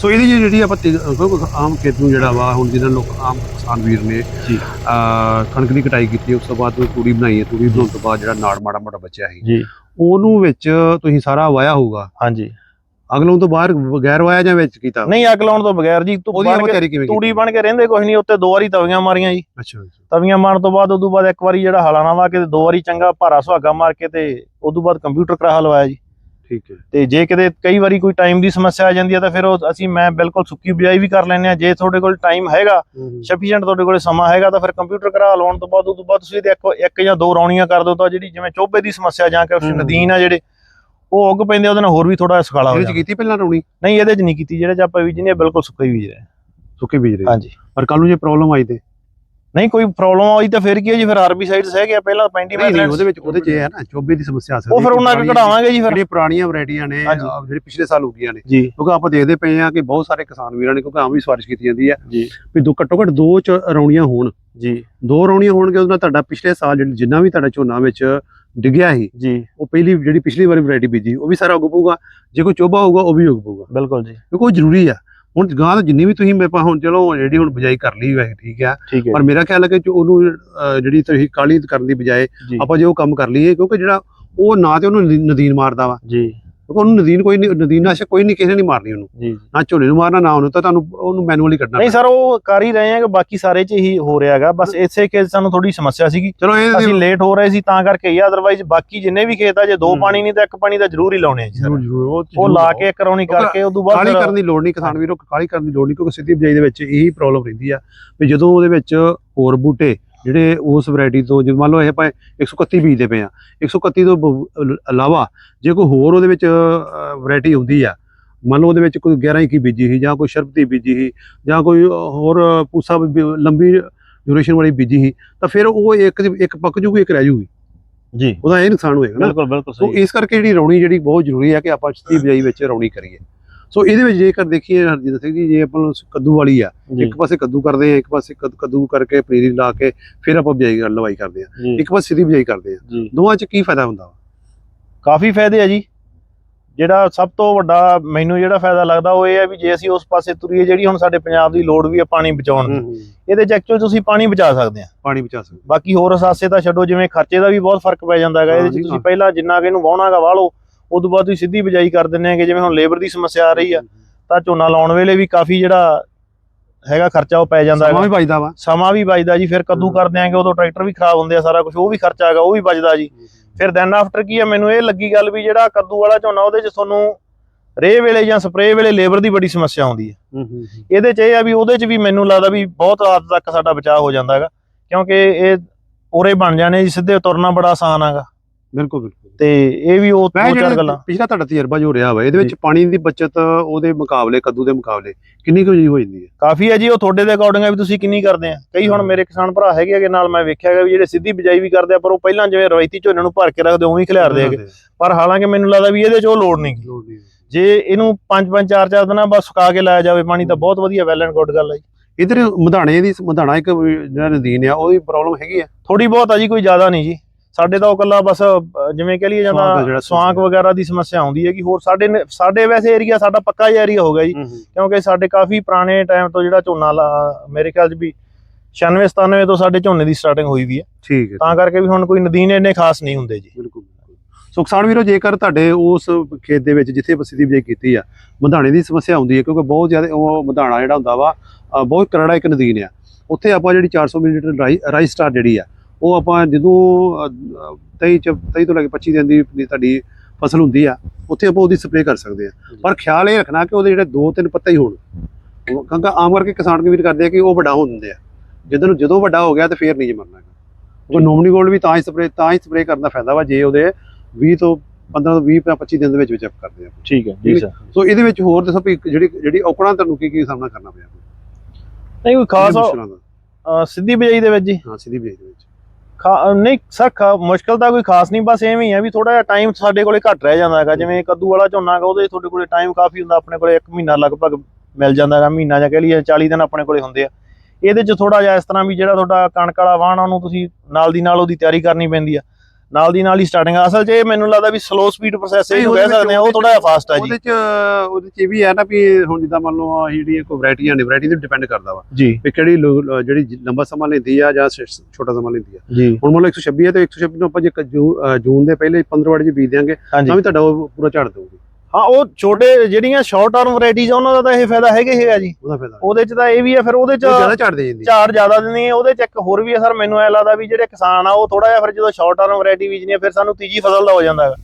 ਸੋ ਇਹਦੀ ਜਿਹੜੀ ਆਪਾਂ ਤੇ- ਕਿਉਂਕਿ ਆਮ ਖੇਤ ਨੂੰ ਜਿਹੜਾ ਵਾ ਹੁਣ ਜਿਹਨਾਂ ਲੋਕ ਆਮ ਕਿਸਾਨ ਵੀਰ ਨੇ ਜੀ। ਆ ਕਣਕ ਦੀ ਕਟਾਈ ਕੀਤੀ ਉਸ ਤੋਂ ਬਾਅਦ ਤੂੜੀ ਬਣਾਈ ਹੈ ਤੂੜੀ ਬਣਾਉਣ ਤੋਂ ਬਾਅਦ ਜਿਹੜਾ ਨਾੜ ਮਾੜਾ ਮਾੜਾ ਬਚਿਆ ਸੀ। ਜੀ। ਉਹਨੂੰ ਵਿੱਚ ਤੁਸੀਂ ਸਾਰਾ ਵਾਇਆ ਹੋਊਗਾ। ਹਾਂਜੀ। ਅਗਲੋਂ ਤੋਂ ਬਾਹਰ ਬਗੈਰ ਵਾਇਆ ਜਾਂ ਵਿੱਚ ਕੀਤਾ? ਨਹੀਂ ਅੱਗ ਲਾਉਣ ਤੋਂ ਬਗੈਰ ਜੀ ਤੂੰ ਉਹਦੀ ਬਣ ਆਪਾਂ ਕੇ ਤਿਆਰੀ ਕਿਵੇਂ ਕੀਤੀ? ਤੂੜੀ ਬਣ ਕੇ ਰਹਿੰਦੇ ਕੁਝ ਨਹੀਂ ਉੱਤੇ ਦੋ ਵਾਰੀ ਤਵੀਆਂ ਮਾਰੀਆਂ ਜੀ। ਅੱਛਾ ਅੱਛਾ ਤਵੀਆਂ ਮਾਰਨ ਤੋਂ ਬਾਅਦ ਉਦੋਂ ਬਾਅਦ ਇੱਕ ਵਾਰੀ ਜਿਹੜਾ ਹਲਾਣਾ ਵਾ ਕੇ ਤੇ ਦੋ ਵਾਰੀ ਚੰਗਾ ਭਾਰਾ ਸੁਹਾਗਾ ਮਾਰ ਕੇ ਤੇ ਉਦੋਂ ਬਾਅਦ ਕੰਪਿਊਟਰ ਕਰਾ ਲਵਾਇਆ ਜੀ। ਠੀਕ ਹੈ। ਤੇ ਜੇ ਕਿਤੇ ਕਈ ਵਾਰੀ ਕੋਈ ਟਾਈਮ ਦੀ ਸਮੱਸਿਆ ਆ ਜਾਂਦੀ ਹੈ ਤਾਂ ਫਿਰ ਉਹ ਅਸੀਂ ਮੈਂ ਬਿਲਕੁਲ ਸੁੱਕੀ ਬਿਜਾਈ ਵੀ ਕਰ ਲੈਂਦੇ ਆ ਜੇ ਤੁਹਾਡੇ ਕੋਲ ਟਾਈਮ ਹੈਗਾ ਸਫੀਸ਼ੀਐਂਟ ਤੁਹਾਡੇ ਕੋਲ ਸਮਾਂ ਹੈਗਾ ਤਾਂ ਫਿਰ ਕੰਪਿਊਟਰ ਕਰਾ ਲਾਉਣ ਤੋਂ ਬਾਅਦ ਉਹ ਤੋਂ ਬਾਅਦ ਤੁਸੀਂ ਇਹਦੇ ਇੱਕ ਜਾਂ ਦੋ ਰੌਣੀਆਂ ਕਰ ਦਿਓ ਤਾਂ ਜਿਹੜੀ ਜਿਵੇਂ ਚੋਬੇ ਦੀ ਸਮੱਸਿਆ ਜਾਂ ਕਿ। ਨਦੀਨ ਆ ਜਿਹੜੇ ਉਹ ਉੱਗ ਪੈਂਦੇ ਉਹਦੇ ਨਾਲ ਹੋਰ ਵੀ ਥੋੜਾ ਸੁਖਾਲਾ ਹੋ ਇਹਦੇ ਚ ਜਾਂਦਾ। ਕੀਤੀ ਪਹਿਲਾਂ ਰੌਣੀ? ਨਹੀਂ ਇਹਦੇ 'ਚ ਨਹੀਂ ਕੀਤੀ ਜਿਹੜੇ 'ਚ ਆਪਾਂ ਬੀਜਨੇ ਬਿਲਕੁਲ ਸੁੱਕਾ ਬੀਜ ਰਹੇ। ਸੁੱਕੇ ਬੀਜ ਰਹੇ ਹਾਂਜੀ। ਪਰ ਕੱਲ ਨੂੰ ਜੇ ਪ੍ਰੋਬਲਮ ਆਈ ਤੇ? ਨਹੀਂ ਕੋਈ ਪ੍ਰੋਬਲਮ ਆਈ ਤਾਂ ਫਿਰ ਕੀ ਹੈ ਜੀ ਫਿਰ ਆਰਬੀਸਾਈਡਸ ਹੈਗੇ ਆ ਪਹਿਲਾਂ ਪੈਂਟੀ ਨਹੀਂ ਨਹੀਂ ਉਹਦੇ ਵਿੱਚ ਉਹਦੇ ਚ ਇਹ ਹੈ ਨਾ ਚੋਬੇ ਦੀ ਸਮੱਸਿਆ ਆ ਸਕਦੀ ਉਹ ਫਿਰ ਉਹਨਾਂ ਪੁਰਾਣੀ ਕਢਾਵਾਂਗੇ ਜੀ ਫਿਰ। ਜਿਹੜੀਆਂ ਪੁਰਾਣੀਆਂ ਵੈਰਾਈਟੀਆਂ ਨੇ ਜਿਹੜੇ ਪਿਛਲੇ ਸਾਲ ਉਗੀਆਂ ਨੇ। ਕਿਉਂਕਿ ਆਪਾਂ ਦੇਖਦੇ ਪਏ ਆ ਕਿ ਬਹੁਤ ਸਾਰੇ ਕਿਸਾਨ ਵੀਰਾਂ ਨੇ ਕਿਉਂਕਿ ਆਮ ਵੀ ਸਵਾਰਿਸ਼ ਕੀਤੀ ਜਾਂਦੀ ਹੈ ਜੀ। ਵੀ ਦੋ ਘੱਟੋ ਘੱਟ ਦੋ ਚ ਰੌਣੀਆਂ ਹੋਣ। ਜੀ। ਦੋ ਰੌਣੀਆਂ ਹੋਣਗੇ ਉਹਦੇ ਨਾਲ ਤੁਹਾਡਾ ਪਿਛਲੇ ਸਾਲ ਜਿਹੜੀ- ਜਿੰਨਾ ਵੀ ਤੁਹਾਡਾ ਝੋਨਾ ਵਿੱਚ ਡਿੱਗਿਆ ਸੀ ਜੀ। ਉਹ ਪਹਿਲੀ ਜਿਹੜੀ ਪਿਛਲੀ ਵਾਰੀ ਵੈਰਾਈਟੀ ਬੀਜੀ ਉਹ ਵੀ ਸਾਰਾ ਉੱਗ ਪਊਗਾ। ਜੇ ਕੋਈ ਚੋਬਾ ਹੋਊਗਾ ਉਹ ਵੀ ਉੱਗ ਪਊਗਾ। ਬਿਲਕੁਲ ਜੀ। ਕਿਉਂਕਿ ਉਹ ਜ਼ਰੂਰੀ ਆ। ਹੁਣ ਗਾਂ ਤਾਂ ਜਿੰਨੀ ਵੀ ਤੁਸੀਂ ਮੇਰੇ ਪਾ ਹੁਣ ਚਲੋ ਜਿਹੜੀ ਹੁਣ ਬਿਜਾਈ ਕਰ ਲਈ ਵੈਸੇ ਠੀਕ ਆ। ਪਰ ਮੇਰਾ ਖਿਆਲ ਹੈ ਕਿ ਉਹਨੂੰ ਜਿਹੜੀ ਤੁਸੀਂ ਕਾਲੀ ਕਰਨ ਦੀ ਬਜਾਏ ਆਪਾਂ ਜੇ ਉਹ ਕੰਮ ਕਰ ਲਈਏ ਕਿਉਂਕਿ ਜਿਹੜਾ ਉਹ ਨਾ ਤੇ ਉਹਨੂੰ ਨਦੀ- ਨਦੀਨ ਮਾਰਦਾ ਵਾ। ਜੀ। ਉਹਨੂੰ ਨਦੀਨ ਕੋਈ ਨਹੀਂ ਨਦੀਨ ਨਾਸ਼ਕ ਕੋਈ ਨਹੀਂ ਕਿਸੇ ਨੇ ਨਹੀਂ ਮਾਰਨੀ ਉਹਨੂੰ। ਜੀ ਨਾ ਝੋਨੇ ਨੂੰ ਮਾਰਨਾ ਨਾ ਉਹਨੂੰ ਤਾਂ ਤੁਹਾਨੂੰ ਉਹਨੂੰ ਮੈਨੂਅਲੀ ਕੱਢਣਾ ਨਹੀਂ ਸਰ ਉਹ ਕਰ ਹੀ ਰਹੇ ਆ ਕਿ ਬਾਕੀ ਸਾਰੇ 'ਚ ਹੀ ਹੋ ਰਿਹਾ ਹੈਗਾ। ਬਸ ਇਸੇ ਕੇਸ ਸਾਨੂੰ ਥੋੜੀ ਸਮੱਸਿਆ ਸੀਗੀ। ਚਲੋ ਇਹ ਅਸੀਂ ਲੇਟ ਹੋ ਰਹੇ ਸੀ ਤਾਂ ਕਰਕੇ ਹੀ ਅਦਰਵਾਈਜ਼ ਬਾਕੀ ਜਿੰਨੇ ਵੀ ਖੇਤ ਆ ਜੇ ਦੋ। ਪਾਣੀ ਨਹੀਂ ਤਾਂ ਇੱਕ ਪਾਣੀ ਤਾਂ ਜ਼ਰੂਰ ਹੀ ਲਾਉਣੇ ਆ ਜੀ ਸਰ। ਉਹ ਲਾ ਕੇ ਇੱਕ ਰੌਣੀ ਕਰਕੇ ਉਦੋਂ ਬਾਅਦ ਕਾਲੀ ਕਰਨ ਦੀ ਲੋੜ ਨਹੀਂ ਕਿਸਾਨ ਵੀਰੋ ਕਾਲੀ ਕਰਨ ਦੀ ਲੋੜ ਨਹੀਂ ਕਿਉਂਕਿ ਸਿੱਧੀ ਬਿਜਾਈ ਦੇ ਵਿੱਚ ਇਹੀ ਪ੍ਰੋਬਲਮ ਰਹਿੰਦੀ ਆ ਵੀ ਜਦੋਂ ਉਹਦੇ ਵਿੱਚ ਹੋਰ ਬੂਟੇ ਜਿਹੜੇ ਉਸ ਵੈਰਾਈਟੀ ਤੋਂ ਜਿਵੇਂ ਮੰਨ ਲਓ ਇਹ ਆਪਾਂ 131 ਬੀਜਦੇ ਪਏ ਆ 131 ਤੋਂ ਇਲਾਵਾ ਜੇ ਕੋਈ ਹੋਰ ਉਹਦੇ ਵਿੱਚ ਵੈਰਾਈਟੀ ਹੁੰਦੀ ਆ ਮੰਨ ਲਓ ਉਹਦੇ ਵਿੱਚ ਕੋਈ 11 21 ਬੀਜੀ ਸੀ ਜਾਂ ਕੋਈ ਸ਼ਰਬਤੀ ਬੀਜੀ ਸੀ ਜਾਂ ਕੋਈ ਹੋਰ ਪੂਸਾ ਲੰਬੀ ਡਿਊਰੇਸ਼ਨ ਵਾਲੀ ਬੀਜੀ ਸੀ ਤਾਂ ਫਿਰ ਉਹ ਇੱਕ ਇੱਕ ਪੱਕ ਜੂਗੀ ਇੱਕ ਰਹਿ ਜੂਗੀ। ਜੀ। ਉਹਦਾ ਇਹ ਨੁਕਸਾਨ ਹੋਏਗਾ ਨਾ। ਬਿਲਕੁਲ ਬਿਲਕੁਲ ਸਹੀ। ਇਸ ਕਰਕੇ ਜਿਹੜੀ ਰੌਣੀ ਜਿਹੜੀ ਬਹੁਤ ਜ਼ਰੂਰੀ ਹੈ ਕਿ ਆਪਾਂ ਸਿੱਧੀ ਬਿਜਾਈ ਵਿੱਚ ਰੌਣੀ ਕਰੀਏ। ਸੋ ਇਹਦੇ ਵਿੱਚ ਜੇਕਰ ਦੇਖੀਏ ਹਰਜੀਤ ਸਿੰਘ ਜੀ ਜੇ ਆਪਾਂ ਨੂੰ ਕੱਦੂ ਵਾਲੀ ਆ ਇੱਕ ਪਾਸੇ ਕੱਦੂ ਕਰਦੇ ਆ ਇੱਕ ਪਾਸੇ ਕੱਦ- ਕਰਕੇ ਪਨੀਰੀ ਲਾ ਕੇ ਫਿਰ ਆਪਾਂ ਬਿਜਾਈ ਕਰ ਲਵਾਈ ਕਰਦੇ ਆ। ਇੱਕ ਪਾਸੇ ਸਿੱਧੀ ਬਿਜਾਈ ਕਰਦੇ ਆ। ਦੋਵਾਂ 'ਚ ਕੀ ਫਾਇਦਾ ਹੁੰਦਾ ਵਾ? ਕਾਫੀ ਫਾਇਦੇ ਆ ਜੀ। ਜਿਹੜਾ ਸਭ ਤੋਂ ਵੱਡਾ ਮੈਨੂੰ ਜਿਹੜਾ ਫਾਇਦਾ ਲੱਗਦਾ ਉਹ ਇਹ ਹੈ ਵੀ ਜੇ ਅਸੀਂ ਉਸ ਪਾਸੇ ਤੁਰੀਏ ਜਿਹੜੀ ਹੁਣ ਸਾਡੇ ਪੰਜਾਬ ਦੀ ਲੋੜ ਵੀ ਆ ਪਾਣੀ ਬਚਾਉਣ ਦੀ ਇਹਦੇ ਚ ਐਕਚੁਅਲ ਤੁਸੀਂ ਪਾਣੀ ਬਚਾ ਸਕਦੇ ਆ। ਪਾਣੀ ਬਚਾ ਸਕਦੇ। ਬਾਕੀ ਹੋਰ ਸਾਸੇ ਤਾਂ ਛੱਡੋ ਜਿਵੇਂ ਖਰਚੇ ਦਾ ਵੀ ਬਹੁਤ ਫ਼ਰਕ ਪੈ ਜਾਂਦਾ ਹੈਗਾ ਇਹਦੇ ਚ ਤੁਸੀਂ। ਪਹਿਲਾਂ ਜਿੰਨਾ ਕਿ ਇਹਨੂੰ ਵਾਹਣਾਗਾ ਵਾਹ ਲਓ। ਉਦੋਂ ਬਾਅਦ ਤੁਸੀਂ ਸਿੱਧੀ ਬਿਜਾਈ ਕਰ ਦਿੰਦੇ ਆਗੇ ਜਿਵੇਂ ਹੁਣ ਲੇਬਰ ਦੀ ਸਮੱਸਿਆ ਆ ਰਹੀ ਆ ਤਾਂ ਝੋਨਾ ਲਾਉਣ ਵੇਲੇ ਵੀ ਕਾਫੀ ਜਿਹੜਾ ਹੈਗਾ ਖਰਚਾ ਉਹ ਪੈ ਜਾਂਦਾ ਸਮਾਂ ਹੈਗਾ। ਵੀ ਬਚਦਾ ਵਾ। ਸਮਾਂ ਵੀ ਬਚਦਾ ਜੀ ਫਿਰ ਕੱਦੂ ਹਾਂ। ਕਰ ਦਿਆਂਗੇ ਉਦੋਂ ਟਰੈਕਟਰ ਵੀ ਖਰਾਬ ਹੁੰਦੇ ਆ ਸਾਰਾ ਕੁਝ ਉਹ ਵੀ ਖਰਚਾ ਹੈਗਾ ਉਹ ਵੀ ਬਚਦਾ ਜੀ। ਫਿਰ ਦੈਨ ਆਫਟਰ ਕੀ ਆ ਮੈਨੂੰ ਇਹ ਲੱਗੀ ਗੱਲ ਵੀ ਜਿਹੜਾ ਕੱਦੂ ਵਾਲਾ ਝੋਨਾ ਉਹਦੇ 'ਚ ਤੁਹਾਨੂੰ ਰੇਹ ਵੇਲੇ ਜਾਂ ਸਪਰੇਅ ਵੇਲੇ ਲੇਬਰ ਦੀ ਬੜੀ ਸਮੱਸਿਆ ਆਉਂਦੀ ਹੈ ਹੂੰ, ਹੂੰ, ਹੂੰ। ਇਹਦੇ 'ਚ ਇਹ ਆ ਵੀ ਉਹਦੇ 'ਚ ਵੀ ਮੈਨੂੰ ਲੱਗਦਾ ਵੀ ਬਹੁਤ ਹੱਦ ਤੱਕ ਸਾਡਾ ਬਚਾਅ ਹੋ ਜਾਂਦਾ ਹੈਗਾ ਕਿਉਂਕਿ ਇਹ ਉਰੇ ਬਣ ਜਾਣੇ ਜੀ ਸਿੱਧੇ ਤੁਰਨਾ ਬੜਾ ਆਸਾਨ ਹੈਗਾ। ਬਿਲਕੁਲ। ਤੇ ਇਹ ਵੀ ਉਹ ਦੋ ਚਾਰ ਗੱਲਾਂ। ਪਿਛਲਾ ਤੁਹਾਡਾ ਤਜਰਬਾ ਜੋ ਰਿਹਾ ਵਾ ਇਹਦੇ ਵਿੱਚ। ਪਾਣੀ ਦੀ ਬਚਤ ਉਹਦੇ ਮੁਕਾਬਲੇ ਕੱਦੂ ਦੇ ਮੁਕਾਬਲੇ ਕਿੰਨੀ ਕੁ ਜੀ ਹੋ ਜਾਂਦੀ ਹੈ? ਕਾਫੀ ਹੈ ਜੀ ਉਹ ਤੁਹਾਡੇ ਦੇ ਅਕੋਰਡਿੰਗ ਆ ਵੀ ਤੁਸੀਂ ਕਿੰਨੀ ਕਰਦੇ ਆ। ਕਈ ਹੁਣ ਹਾਂ। ਮੇਰੇ ਕਿਸਾਨ ਭਰਾ ਹੈਗੇ ਹੈਗੇ ਨਾਲ ਮੈਂ ਵੇਖਿਆ ਹੈਗਾ ਵੀ ਜਿਹੜੇ ਸਿੱਧੀ ਬਿਜਾਈ ਵੀ ਕਰਦੇ ਆ ਪਰ ਉਹ ਪਹਿਲਾਂ ਜਿਵੇਂ ਰਵਾਇਤੀ ਝੋਨੇ ਨੂੰ ਭਰ ਕੇ ਰੱਖਦੇ ਉਵੇਂ ਹੀ ਖਿਲਾਰਦੇ ਹੈਗੇ। ਪਰ ਹਾਲਾਂਕਿ ਮੈਨੂੰ ਲੱਗਦਾ ਵੀ ਇਹਦੇ 'ਚ ਉਹ ਲੋੜ ਨਹੀਂ। ਜੇ ਇਹਨੂੰ ਪੰਜ ਪੰਜ ਚਾਰ ਚਾਰ ਦਿਨਾਂ ਬਾਅਦ ਸੁਕਾ ਕੇ ਲਾਇਆ ਜਾਵੇ ਪਾਣੀ ਤਾਂ ਬਹੁਤ ਵਧੀਆ ਵੈਲ ਐਂਡ ਗੁੱਡ ਗੱਲ ਹੈ ਜੀ। ਇਧਰ ਮਧਾਣੇ ਦੀ ਮਧਾਣਾ ਇੱਕ ਜਿਹੜਾ ਨਦੀਨ ਆ ਉਹਦੀ ਪ੍ਰੋਬਲਮ ਹੈਗੀ ਆ? ਥੋੜੀ ਬਹੁਤ ਆ ਜੀ ਕੋਈ ਜ਼ਿਆਦਾ ਨਹੀਂ ਜੀ। ਸਾਡੇ ਤਾਂ ਉਹ ਕੱਲਾ ਬਸ ਜਿਵੇਂ ਕਹ ਲਈਏ ਦਾ ਜਾਂਦਾ ਸਵਾਂਕ। ਵਗੈਰਾ ਦੀ ਸਮੱਸਿਆ ਆਉਂਦੀ ਹੈ ਕਿ ਹੋਰ ਸਾਡੇ ਸਾਡੇ ਵੈਸੇ ਏਰੀਆ ਸਾਡਾ ਪੱਕਾ ਏਰੀਆ ਹੋ ਗਿਆ ਜੀ। ਕਿਉਂਕਿ ਸਾਡੇ ਕਾਫੀ ਪੁਰਾਣੇ ਟਾਈਮ ਤੋਂ ਜਿਹੜਾ ਝੋਨਾ ਮੇਰੇ ਖਿਆਲ 'ਚ ਵੀ 96 97 ਤੋਂ ਸਾਡੇ ਝੋਨੇ ਦੀ ਸਟਾਰਟਿੰਗ ਹੋਈ ਵੀ ਹੈ। ਠੀਕ ਹੈ ਤਾਂ ਕਰਕੇ ਵੀ ਹੁਣ ਕੋਈ ਨਦੀਨ ਇੰਨੇ ਖਾਸ ਨਹੀਂ ਹੁੰਦੇ ਜੀ। ਬਿਲਕੁਲ ਬਿਲਕੁਲ। ਸੋ ਕਿਸਾਨ ਵੀਰੋ ਜੇਕਰ ਤੁਹਾਡੇ ਉਸ ਖੇਤ ਦੇ ਵਿੱਚ ਜਿੱਥੇ ਬਸਤੀ ਬਿਜਾਈ ਕੀਤੀ ਆ ਮਧਾਣੇ ਦੀ ਸਮੱਸਿਆ ਹੁੰਦੀ ਹੈ ਕਿਉਂਕਿ ਬਹੁਤ ਜ਼ਿਆਦਾ ਉਹ ਮਧਾਣਾ ਜਿਹੜਾ ਹੁੰਦਾ ਵਾ ਬਹੁਤ ਕਰੜਾ ਇੱਕ ਨਦੀਨ ਆ। ਉੱਥੇ ਆਪਾਂ ਜਿਹੜੀ 400 ਮਿਲੀਲੀਟਰ ਰਾਈ ਸਟਾਰ ਜਿਹੜੀ ਆ ਉਹ ਆਪਾਂ ਜਦੋਂ ਅ, ਅ, 23 ਚ 23 ਤੋਂ ਲੈ ਕੇ 25 ਦਿਨ ਦੀ ਤੁਹਾਡੀ ਫਸਲ ਹੁੰਦੀ ਆ ਉੱਥੇ ਆਪਾਂ ਉਹਦੀ ਸਪਰੇਅ ਕਰ ਸਕਦੇ ਆ। ਪਰ ਖਿਆਲ ਇਹ ਰੱਖਣਾ ਕਿ ਉਹਦੇ ਜਿਹੜੇ ਦੋ ਤਿੰਨ ਪੱਤੇ ਹੀ ਹੋਣ। ਕਿਉਂਕਿ ਆਮ ਕਰਕੇ ਕਿਸਾਨ ਵੀਰ ਕਰਦੇ ਆ ਕਿ ਉਹ ਵੱਡਾ ਹੋ ਦਿੰਦੇ ਆ। ਜਦੋਂ ਜਦੋਂ ਵੱਡਾ ਹੋ ਗਿਆ ਤੇ ਫੇਰ ਨਹੀਂ ਜਮਰਨਾ ਉਹ ਨੋਮਨੀ ਗੋਲਡ ਵੀ ਤਾਂ ਹੀ ਸਪਰੇਅ ਤਾਂ ਹੀ ਸਪਰੇਅ ਕਰਨ ਦਾ ਫਾਇਦਾ ਵਾ ਜੇ ਉਹਦੇ 20 ਤੋਂ 15 ਤੋਂ 20 ਜਾਂ 25 ਦਿਨ ਦੇ ਵਿੱਚ ਵਿੱਚ ਕਰਦੇ ਆ। ਠੀਕ ਹੈ ਜੀ sir। ਸੋ ਇਹਦੇ ਵਿੱਚ ਹੋਰ ਦੱਸੋ ਵੀ ਜਿਹੜੀ ਜਿਹੜੀ ਔਕੜਾਂ ਤੁਹਾਨੂੰ ਕੀ ਕੀ ਸਾਹਮਣਾ ਕਰਨਾ ਪਿਆ? ਨਹੀਂ ਕੋਈ ਖਾਸ ਸਿੱਧੀ ਬਿਜਾਈ ਦੇ ਵਿੱਚ ਜੀ। ਹਾਂ ਸਿੱਧੀ ਵੇਚ ਦੇ ਵਿੱਚ। ਨਹੀਂ, ਸਰ, ਖਾ- ਮੁਸ਼ਕਲ ਤਾਂ ਕੋਈ ਖਾਸ ਨਹੀਂ, ਬਸ ਐਵੇਂ ਹੀ ਆ ਵੀ ਥੋੜਾ ਜਿਹਾ ਟਾਈਮ ਸਾਡੇ ਕੋਲੇ ਘੱਟ ਰਹਿ ਜਾਂਦਾ ਹੈਗਾ, ਜਿਵੇਂ ਕੱਦੂ ਵਾਲਾ ਝੋਨਾ ਹੈਗਾ, ਉਹਦੇ ਤੁਹਾਡੇ ਕੋਲੇ ਟਾਈਮ ਕਾਫੀ ਹੁੰਦਾ, ਆਪਣੇ ਕੋਲੇ 1 ਮਹੀਨਾ ਲਗਭਗ ਮਿਲ ਜਾਂਦਾ ਹੈਗਾ, ਮਹੀਨਾ ਜਾਂ ਕਹਿ ਲਈਏ 40 ਦਿਨ ਆਪਣੇ ਕੋਲੇ ਹੁੰਦੇ ਆ। ਇਹਦੇ 'ਚ ਥੋੜਾ ਜਿਹਾ ਇਸ ਤਰ੍ਹਾਂ ਵੀ ਜਿਹੜਾ ਤੁਹਾਡਾ ਕਣਕ ਵਾਲਾ ਵਾਹਣ ਉਹਨੂੰ ਤੁਸੀਂ ਨਾਲ ਦੀ ਨਾਲ ਉਹਦੀ ਤਿਆਰੀ ਕਰਨੀ ਪੈਂਦੀ ਆ। ਨਾਲ ਦੀ ਨਾਲ ਹੀ ਸਟਾਰਟਿੰਗ ਅਸਲ 'ਚ ਇਹ ਮੈਨੂੰ ਲੱਗਦਾ ਵੀ ਸਲੋ ਸਪੀਡ ਪ੍ਰੋਸੈਸ ਇਹਨੂੰ ਕਹਿ ਸਕਦੇ ਆ ਉਹ ਥੋੜਾ ਜਿਹਾ ਫਾਸਟ ਆ ਜੀ। ਉਹਦੇ ਚ ਉਹਦੇ ਚ ਇਹ ਵੀ ਹੈ ਨਾ ਵੀ ਹੁਣ ਜਿੱਦਾਂ ਮੰਨ ਲਓ ਆਹ ਜਿਹੜੀਆਂ ਕੋਈ ਵੈਰਾਈਟੀਆਂ ਨੇ ਵੈਰਾਈਟੀ ਤੇ ਡਿਪੈਂਡ ਕਰਦਾ ਵਾ। ਵੀ ਕਿਹੜੀ ਜਿਹੜੀ ਲੰਬਾ ਸਮਾਂ ਲੈਂਦੀ ਆ ਜਾਂ ਛੋਟਾ ਸਮਾਂ ਲੈਂਦੀ ਆ। ਹੁਣ ਮੰਨ ਲਓ 126 ਹੈ ਤੇ 126 ਨੂੰ ਆਪਾਂ ਜੇ ਜੂਨ ਦੇ ਪਹਿਲੇ 15 ਵਾਰ ਜੇ ਬੀਜ ਦਿਆਂਗੇ ਤਾਂ ਵੀ ਤੁਹਾਡਾ ਉਹ ਪੂਰਾ ਝੜ ਦੇਊਗੀ। ਹਾਂ ਉਹ ਛੋਟੇ ਜਿਹੜੀਆਂ ਸ਼ਾਰਟ ਟਰਮ ਵੈਰਾਈਟੀਜ਼ ਉਹਨਾਂ ਦਾ ਤਾਂ ਇਹ ਫਾਇਦਾ ਹੈਗਾ ਹੈਗਾ ਜੀ। ਉਹਦਾ ਫਾਇਦਾ ਉਹਦੇ 'ਚ ਤਾਂ ਇਹ ਵੀ ਆ ਫਿਰ ਉਹਦੇ 'ਚ ਜ਼ਿਆਦਾ ਝੜ ਦੇ ਜਾਂਦੀ ਆ। ਝਾੜ ਜ਼ਿਆਦਾ ਦਿੰਦੀ ਹੈ ਉਹਦੇ ਚ ਇੱਕ ਹੋਰ ਵੀ ਹੈ ਸਰ ਮੈਨੂੰ ਐ ਲੱਗਦਾ ਵੀ ਜਿਹੜੇ ਕਿਸਾਨ ਆ ਉਹ ਥੋੜਾ ਜਿਹਾ ਫਿਰ ਜਦੋਂ ਸ਼ਾਰਟ ਟਰਮ ਵੈਰਾਈਟੀ ਬੀਜਣੀ ਹੈ ਫਿਰ ਸਾਨੂੰ ਤੀਜੀ ਫਸਲ ਦਾ ਹੋ ਜਾਂਦਾ ਹੈਗਾ।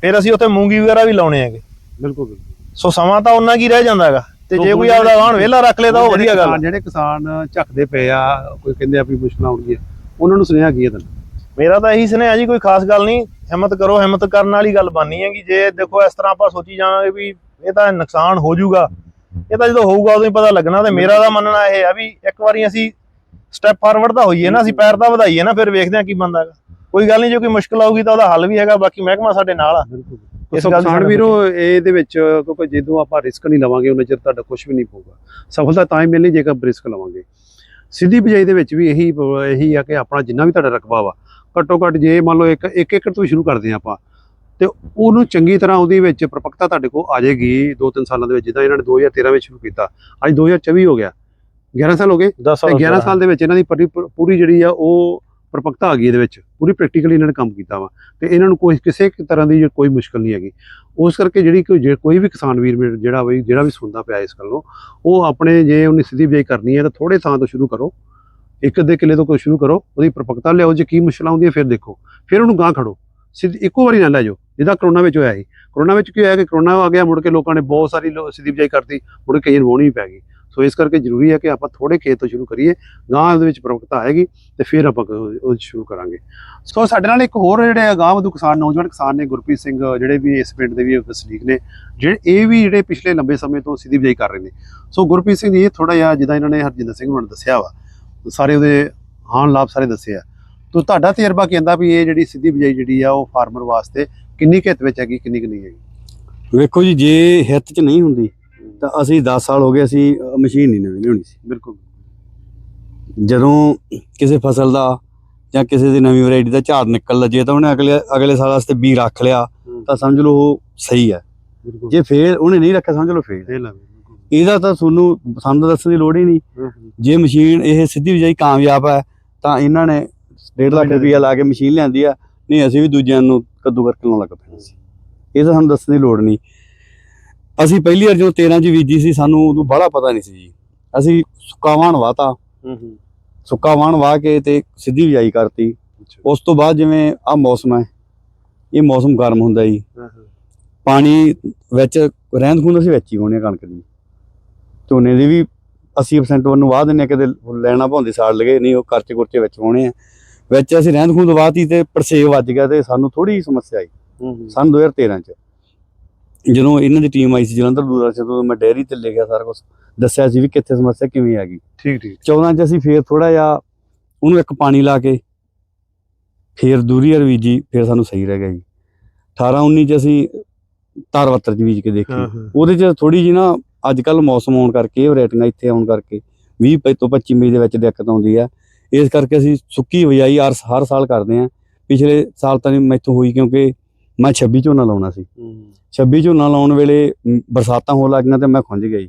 ਫਿਰ ਅਸੀਂ ਉੱਥੇ ਮੂੰਗੀ ਵਗੈਰਾ ਵੀ ਲਾਉਣੇ ਹੈਗੇ। ਬਿਲਕੁਲ ਸੋ ਸਮਾਂ ਤਾਂ ਉਹਨਾਂ ਕੀ ਰਹਿ ਜਾਂਦਾ ਹੈਗਾ। ਤੇ ਜੇ ਕੋਈ ਆਪਦਾ ਵਾਹਣ ਵਿਹਲਾ ਰੱਖ ਲੇ ਤਾਂ ਉਹ ਵਧੀਆ ਗੱਲ ਆ। ਜਿਹੜੇ ਕਿਸਾਨ ਝੱਕਦੇ ਪਏ ਆ ਕੋਈ ਕਹਿੰਦੇ ਆ ਵੀ ਮੁਸ਼ਕਲਾਂ ਆਉਣਗੀਆਂ ਉਹਨਾਂ ਨੂੰ ਸੁਨੇਹਾ ਕੀ ਹੈ ਤੁਹਾਨੂੰ? ਮੇਰਾ ਤਾਂ ਇਹੀ ਸੁਨੇਹਾ ਜੀ ਕੋਈ ਖਾਸ ਗੱਲ ਨਹੀਂ। ਹਿੰਮਤ ਕਰੋ ਹਿੰਮਤ ਕਰਨ ਵਾਲੀ ਗੱਲ ਬਾਨੀ ਹੈਗੀ ਜੇ ਦੇਖੋ ਇਸ ਤਰ੍ਹਾਂ ਆਪਾਂ ਸੋਚੀ ਜਾਵਾਂਗੇ ਵੀ ਇਹ ਤਾਂ ਨੁਕਸਾਨ ਹੋ ਜਾਊਗਾ। ਇਹ ਤਾਂ ਜਦੋਂ ਹੋਊਗਾ ਉਦੋਂ ਹੀ ਪਤਾ ਲੱਗਣਾ ਤੇ ਮੇਰਾ ਤਾਂ ਮੰਨਣਾ ਇਹ ਆ ਵੀ ਇੱਕ ਵਾਰੀ ਅਸੀਂ ਸਟੈਪ ਫਾਰਵਰਡ ਤਾਂ ਹੋਈਏ ਨਾ ਅਸੀਂ ਪੈਰ ਤਾਂ ਵਧਾਈਏ ਨਾ ਫਿਰ ਵੇਖਦੇ ਹਾਂ ਕੀ ਬੰਦਾ ਹੈਗਾ। ਕੋਈ ਗੱਲ ਨਹੀਂ ਜੇ ਕੋਈ ਮੁਸ਼ਕਲ ਆਊਗੀ ਤਾਂ ਉਹਦਾ ਹੱਲ ਵੀ ਹੈਗਾ ਬਾਕੀ ਮਹਿਕਮਾ ਸਾਡੇ ਨਾਲ ਆ। ਬਿਲਕੁਲ। ਇਸ ਗੱਲ ਦੀ ਸਾਨੂੰ ਵੀਰੋ ਇਹਦੇ ਵਿੱਚ ਕਿਉਂਕਿ ਜਦੋਂ ਆਪਾਂ ਰਿਸਕ ਨਹੀਂ ਲਵਾਂਗੇ ਉਹਨਾਂ ਚਿਰ ਤੁਹਾਡਾ ਕੁਝ ਵੀ ਨਹੀਂ ਹੋਊਗਾ ਸਫਲਤਾ ਤਾਂ ਹੀ ਮਿਲਣੀ ਜੇਕਰ ਰਿਸਕ ਲਵਾਂਗੇ। ਸਿੱਧੀ ਬਿਜਾਈ ਦੇ ਵਿੱਚ ਵੀ ਇਹੀ ਇਹੀ ਆ ਕਿ ਆਪਣਾ ਜਿੰਨਾ ਵੀ ਤੁਹਾਡਾ ਰਕਬਾ ਵਾ ਘੱਟੋ ਘੱਟ ਜੇ ਮੰਨ ਲਓ ਇੱਕ ਇੱਕ ਏਕੜ ਤੋਂ ਸ਼ੁਰੂ ਕਰਦੇ ਹਾਂ ਆਪਾਂ ਤੇ ਉਹਨੂੰ ਚੰਗੀ ਤਰ੍ਹਾਂ ਉਹਦੇ ਵਿੱਚ ਪ੍ਰਪੱਕਤਾ ਤੁਹਾਡੇ ਕੋਲ ਆ ਜਾਏਗੀ 2-3 ਸਾਲਾਂ ਦੇ ਵਿੱਚ ਜਿੱਦਾਂ ਇਹਨਾਂ ਨੇ 2013 ਵਿੱਚ ਸ਼ੁਰੂ ਕੀਤਾ। ਅੱਜ 2024 ਹੋ ਗਿਆ। 11 ਸਾਲ ਹੋ ਗਏ? 10 ਤੇ 11 ਸਾਲ ਦੇ ਵਿੱਚ ਇਹਨਾਂ ਦੀ ਪਰੀ- ਪੂਰੀ ਜਿਹੜੀ ਆ ਉਹ ਪ੍ਰਪੱਕਤਾ ਆ ਗਈ ਇਹਦੇ ਵਿੱਚ। ਪੂਰੀ ਪ੍ਰੈਕਟੀਕਲੀ ਇਹਨਾਂ ਨੇ ਕੰਮ ਕੀਤਾ ਵਾ। ਤੇ ਇਹਨਾਂ ਨੂੰ ਕੋਈ ਕਿਸੇ ਤਰ੍ਹਾਂ ਦੀ ਕੋਈ ਮੁਸ਼ਕਲ ਨਹੀਂ ਹੈਗੀ। ਉਸ ਕਰਕੇ ਜਿਹੜੀ ਕੋਈ ਕੋਈ ਵੀ ਕਿਸਾਨ ਵੀਰ ਜਿਹੜਾ ਵੀ ਜਿਹੜਾ ਵੀ ਸੁਣਦਾ ਪਿਆ ਇਸ ਗੱਲੋਂ ਉਹ ਆਪਣੇ ਜੇ ਉਹਨੇ ਸਿੱਧੀ ਬਿਜਾਈ ਕਰਨੀ ਹੈ ਤਾਂ ਥੋੜੇ ਥਾਂ ਤੋਂ ਸ਼ੁਰੂ ਕਰੋ। ਇੱਕ ਅੱਧੇ ਕਿੱਲੇ ਤੋਂ ਕੋਈ ਸ਼ੁਰੂ ਕਰੋ, ਉਹਦੀ ਪ੍ਰਪੱਕਤਾ ਲਿਆਓ, ਜੇ ਕੀ ਮੁਸ਼ਕਲ ਆਉਂਦੀਆਂ ਫਿਰ ਦੇਖੋ। ਫਿਰ ਉਹਨੂੰ ਗਾਂ ਖੜੋ। ਸਿੱਧੀ ਇੱਕੋ ਵਾਰੀ ਨਾ ਲੈ ਜਾਓ। ਜਿੱਦਾਂ ਕਰੋਨਾ ਵਿੱਚ ਹੋਇਆ ਸੀ। ਕਰੋਨਾ ਵਿੱਚ ਕੀ ਹੋਇਆ ਕਿ ਕਰੋਨਾ ਆ ਗਿਆ, ਮੁੜ ਕੇ ਲੋਕਾਂ ਨੇ ਬਹੁਤ ਸਾਰੀ ਲੋ- ਸਿੱਧੀ ਬਿਜਾਈ ਕਰਤੀ, ਮੁੜ ਕੇ ਕਈਆਂ ਨੂੰ ਵਾਹੁਣੀ ਵੀ ਪੈ ਗਈ। ਸੋ ਇਸ ਕਰਕੇ ਜ਼ਰੂਰੀ ਹੈ ਕਿ ਆਪਾਂ ਥੋੜੇ ਖੇਤ ਤੋਂ ਸ਼ੁਰੂ ਕਰੀਏ ਗਾਂ ਉਹਦੇ ਵਿੱਚ ਪ੍ਰਪੱਕਤਾ ਆਏਗੀ ਤੇ ਫਿਰ ਆਪਾਂ ਉਹ ਸ਼ੁਰੂ ਕਰਾਂਗੇ। ਸੋ ਸਾਡੇ ਨਾਲ ਇੱਕ ਹੋਰ ਜਿਹੜੇ ਗਾਂ ਵਧੂ ਕਿਸਾਨ, ਨੌਜਵਾਨ ਕਿਸਾਨ ਨੇ ਗੁਰਪ੍ਰੀਤ ਸਿੰਘ, ਜਿਹੜੇ ਵੀ ਇਸ ਪਿੰਡ ਦੇ ਵੀ ਵਸਨੀਕ ਨੇ, ਜਿਹੜੇ ਇਹ ਵੀ ਜਿਹੜੇ ਪਿਛਲੇ ਲੰਬੇ ਸਮੇਂ ਤੋਂ ਸਿੱਧੀ ਬਿਜਾਈ ਕਰ ਰਹੇ ਨੇ। ਸੋ ਗੁਰਪ੍ਰੀਤ ਸਿੰਘ ਜੀ, ਇਹ ਥੋੜਾ ਜਿਹਾ ਜਿੱਦਾਂ ਇਹਨਾਂ ਨੇ ਹਰਜਿੰਦਰ ਸਿੰਘ ਨੂੰ ਦੱਸਿਆ ਵਾ ਸਾਰੇ ਉਹਦੇ ਹਾਨ ਲਾਭ ਸਾਰੇ ਦੱਸੇ ਆ। ਤੋ ਤੁਹਾਡਾ ਤਜਰਬਾ ਕਹਿੰਦਾ ਵੀ ਇਹ ਜਿਹੜੀ ਸਿੱਧੀ ਬਿਜਾਈ ਜਿਹੜੀ ਆ ਉਹ ਫਾਰਮਰ ਵਾਸਤੇ ਕਿੰਨੀ ਹਿੱਤ ਵਿੱਚ ਹੈਗੀ ਕਿੰਨੀ ਕੁ ਨਹੀਂ ਹੈਗੀ? ਵੇਖੋ ਜੀ ਜੇ ਹਿੱਤ 'ਚ ਨਹੀਂ ਹੁੰਦੀ ਤਾਂ ਅਸੀਂ 10 ਸਾਲ ਹੋ ਗਏ ਅਸੀਂ ਮਸ਼ੀਨ ਨਹੀਂ ਨਵੀਂ ਲਿਆਉਣੀ ਸੀ। ਬਿਲਕੁਲ। ਜਦੋਂ ਕਿਸੇ ਫਸਲ ਦਾ ਜਾਂ ਕਿਸੇ ਦੀ ਨਵੀਂ ਵੈਰਾਈਟੀ ਦਾ ਝਾੜ ਨਿਕਲ ਲੱਜੇ ਤਾਂ ਉਹਨੇ ਅਗਲੇ ਅਗਲੇ ਸਾਲ ਵਾਸਤੇ ਬੀ ਰੱਖ ਲਿਆ ਤਾਂ ਸਮਝ ਲਓ ਉਹ ਸਹੀ ਹੈ। ਜੇ ਫੇਰ ਉਹਨੇ ਨਹੀਂ ਰੱਖਿਆ ਸਮਝ ਲਓ ਫੇਰ ਇਹਦਾ ਤਾਂ ਤੁਹਾਨੂੰ ਸਾਨੂੰ ਦੱਸਣ ਦੀ ਲੋੜ ਹੀ ਨਹੀਂ। ਜੇ ਮਸ਼ੀਨ ਇਹ ਸਿੱਧੀ ਬਿਜਾਈ ਕਾਮਯਾਬ ਹੈ ਤਾਂ ਇਹਨਾਂ ਨੇ 1.5 ਲੱਖ ਰੁਪਈਆ ਲਾ ਕੇ ਮਸ਼ੀਨ ਲਿਆਂਦੀ ਆ। ਨਹੀਂ ਅਸੀਂ ਵੀ ਦੂਜਿਆਂ ਨੂੰ ਕੱਦੂ ਕਰਕੇ ਲਾਉਣ ਲੱਗ ਪੈਣਾ ਸੀ। ਇਹ ਤਾਂ ਸਾਨੂੰ ਦੱਸਣ ਦੀ ਲੋੜ ਨਹੀਂ। ਅਸੀਂ ਪਹਿਲੀ ਵਾਰ ਜਦੋਂ 13 ਚ ਬੀਜੀ ਸੀ ਸਾਨੂੰ ਉਦੋਂ ਬੜਾ ਪਤਾ ਨਹੀਂ ਸੀ ਜੀ। ਅਸੀਂ ਸੁੱਕਾ ਵਾਹਣ ਵਾਤਾ ਸੁੱਕਾ ਵਾਹਣ ਵਾਹ ਕੇ ਤੇ ਸਿੱਧੀ ਬਿਜਾਈ ਕਰਤੀ। ਉਸ ਤੋਂ ਬਾਅਦ ਜਿਵੇਂ ਆ ਮੌਸਮ ਹੈ ਇਹ ਮੌਸਮ ਗਰਮ ਹੁੰਦਾ ਜੀ। ਪਾਣੀ ਵਿੱਚ ਰਹਿੰਦ ਖੂੰਦ ਅਸੀਂ ਵਿੱਚ ਹੀ ਹੋਣੇ ਕਣਕ ਦੀ। ਝੋਨੇ ਦੀ ਵੀ 80% ਉਹਨੂੰ ਵਾਹ ਦਿੰਨੇ ਕਿਤੇ ਲੈਣਾ ਪਾਉਂਦੇ ਸਾੜ ਲਗੇ ਨਹੀਂ ਉਹ ਕਰਚੇ ਕੁਰਚੇ ਵਿੱਚ ਹੋਣੇ ਆ। ਵਿੱਚ ਅਸੀਂ ਰਹਿੰਦ ਖੂੰਦ ਵਾਹਤੀ ਤੇ ਪਰਸੇਵ ਵੱਜ ਗਿਆ ਤੇ ਸਾਨੂੰ ਥੋੜੀ ਸਮੱਸਿਆ ਆਈ ਹੂੰ ਸਨ 2013 ਚ। ਜਦੋਂ ਇਹਨਾਂ ਦੀ ਟੀਮ ਆਈ ਸੀ ਜਲੰਧਰ ਦੂਰਦਰਸ਼ਨ ਤੋਂ ਮੈਂ ਡੈਰੀ ਤੇ ਲਿਖਿਆ ਸਾਰਾ ਕੁਝ ਦੱਸਿਆ ਸੀ ਵੀ ਕਿੱਥੇ ਸਮੱਸਿਆ ਕਿਵੇਂ ਆ ਗਈ। ਠੀਕ ਠੀਕ। 14 ਚ ਅਸੀਂ ਫੇਰ ਥੋੜਾ ਜਿਹਾ ਉਹਨੂੰ ਇੱਕ ਪਾਣੀ ਲਾ ਕੇ ਫੇਰ ਦੂਰੀ ਵਾਰ ਬੀਜੀ ਫੇਰ ਸਾਨੂੰ ਸਹੀ ਰਹਿ ਗਿਆ ਜੀ। 18 19 ਚ ਅਸੀਂ ਤਾਰਵੱਤਰ ਚ ਬੀਜ ਕੇ ਦੇਖੀ। ਉਹਦੇ ਚ ਥੋੜੀ ਜੀ ਨਾ ਅੱਜ ਕੱਲ ਮੌਸਮ ਆਉਣ ਕਰਕੇ ਇਹ ਵੈਰਾਈਟੀਆਂ ਇੱਥੇ ਆਉਣ ਕਰਕੇ 20 ਪੈ ਤੋਂ 25 ਮਈ ਦੇ ਵਿੱਚ ਦਿੱਕਤ ਆਉਂਦੀ ਆ। ਇਸ ਕਰਕੇ ਅਸੀਂ ਸੁੱਕੀ ਬਿਜਾਈ ਹਰ ਸਾਲ ਕਰਦੇ ਆ ਪਿਛਲੇ ਸਾਲ ਤਾਂ ਨਹੀਂ ਮੈਥੋਂ ਹੋਈ ਕਿਉਂਕਿ ਮੈਂ 26 ਝੋਨਾ ਲਾਉਣਾ ਸੀ। 26 ਝੋਨਾ ਲਾਉਣ ਵੇਲੇ ਬਰਸਾਤਾਂ ਹੋਣ ਲੱਗੀਆਂ ਤੇ ਮੈਂ ਖੁੰਝ ਗਈ